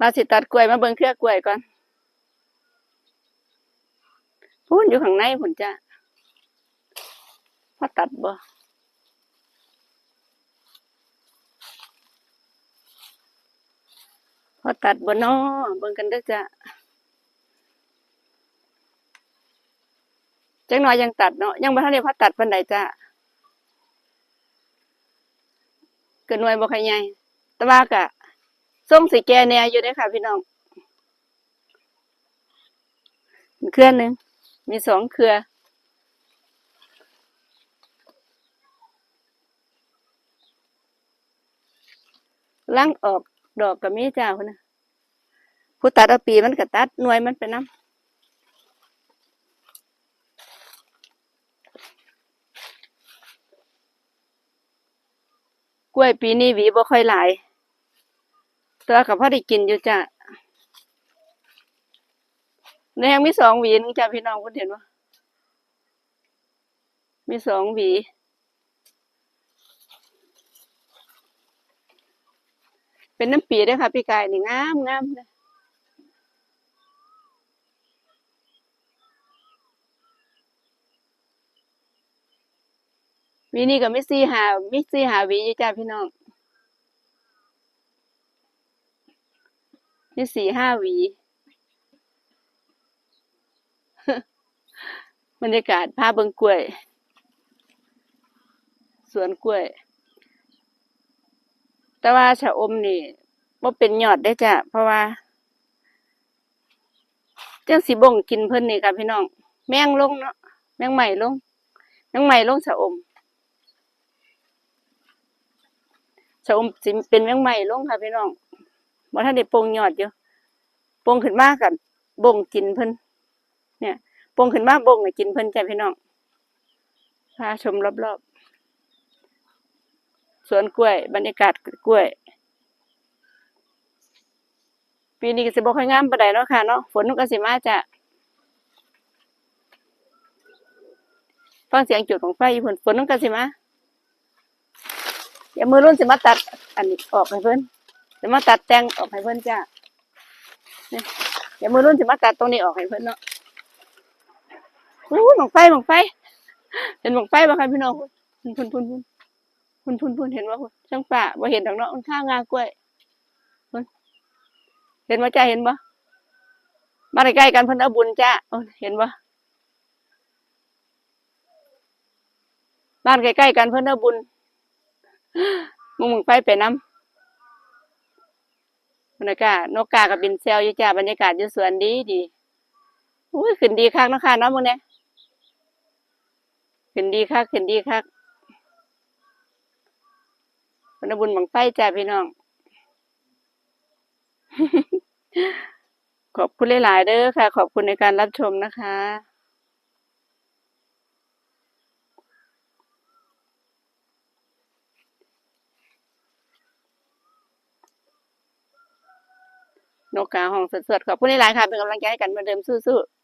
มาสิตัดกล้วยมาเบิ่งเครือกล้วยก่อนพูนอยู่ข้างในพุ่นจ้ะพอตัดบ่พอตัดบ่น้อเบิ่งกันเด้อจ้ะจังน้อยยังตัดเนาะยังบ่ทันได้พอตัดปานใดจ้ะเกินหน่วยบ่ค่อยใหญ่แต่ว่าก็ ส่งสิแกแน่อยู่ด้อค่ะ พี่น้องเครือหนึ่งมีสองเครือ ลังออกดอกก็มีจ้านนะผู้ตัดเอาปีมันก็ตัดหน่วยมันไปน้ำกล้วยปีนี้หวีบ่ค่อยหลาย ตัวกับพ่อได้กินอยู่จ้ะในแหงมีสองหวีนึงจ้าพี่น้องคุณเห็นว่ามีสองหวีเป็นน้ำปีด้วยค่ะ พี่กายนี่งามงามเลยวีนี่ก็ไม่ซีหาไม่ซีหาวีอยู่จ้าพี่น้อง มีสี่ห้าหวี บรรยากาศภาพเบิงกล้วย สวนกล้วย แต่ว่าชะอมนี่บ่เป็นยอดได้จ้ะ เพราะว่าจังสิบ่งกินเพิ่นนี่ค่ะพี่น้อง แมงลงเนาะแมงใหม่ลงแมงใหม่ลงชะอมชะอมสิเป็นแมงใหม่ลงค่ะพี่น้อง บ่ทันได้โปร่งยอดอยู่โปร่งขึ้นมากกันบ่งกินเพิ่นเนี่ยโปร่งขึ้นมาบ่งกินเพิ่นจ้ะพี่น้องพาชมรอบๆสวนกล้วย บรรยากาศกล้วย ปีนี้ก็สิบ่ค่อยงามปานใดเนาะค่ะเนาะฝนมันก็สิมาจะฟังเสียงจุดของไฟอยู่เพิ่นฝนมันก็สิมาเดี๋ยวมือรุ่นสิมาตัด อันนี้ออกให้เพิ่น สิมาตัดแต่งออกให้เพิ่อนจ้ะเดี๋ยวมือรุ่นสิมาตัดตรงนี้ออกให้เพิ่อนเนาะอู้หมองไฟหมองไฟ เห็นหมองไฟบ่คะพี่น้องพุ่นพุ่นพุ่นพุ่นพุ่นพุ่นพุ่นเห็นว่าช่างป่าบ่เห็นดอกเนาะมันข้างงากล้วยเห็นว่าจ้าเห็นบ่มาใกล้ๆกันเพิ่นเอาบุญจ้าเห็นบ่บ้านใกล้ๆกันเพิ่นเอาบุญมึงมึงไปไปน้ำ บรรยากาศนกกากับบินเซลอยู่จ้าบรรยากาศอยู่สวนดีดีอุ้ยขึ้นดีคักนะค่ะเนาะมึงเนี่ยขึ้นดีคักขึ้นดีคักวันบุญบังไฟจ้าพี่น้อง ขอบคุณหลาย ๆ เด้อค่ะ ขอบคุณในการรับชมนะคะ นกกาห้องสดๆขอบคุณหลายๆค่ะ เป็นกำลังใจให้กันเหมือนเดิมสู้ๆ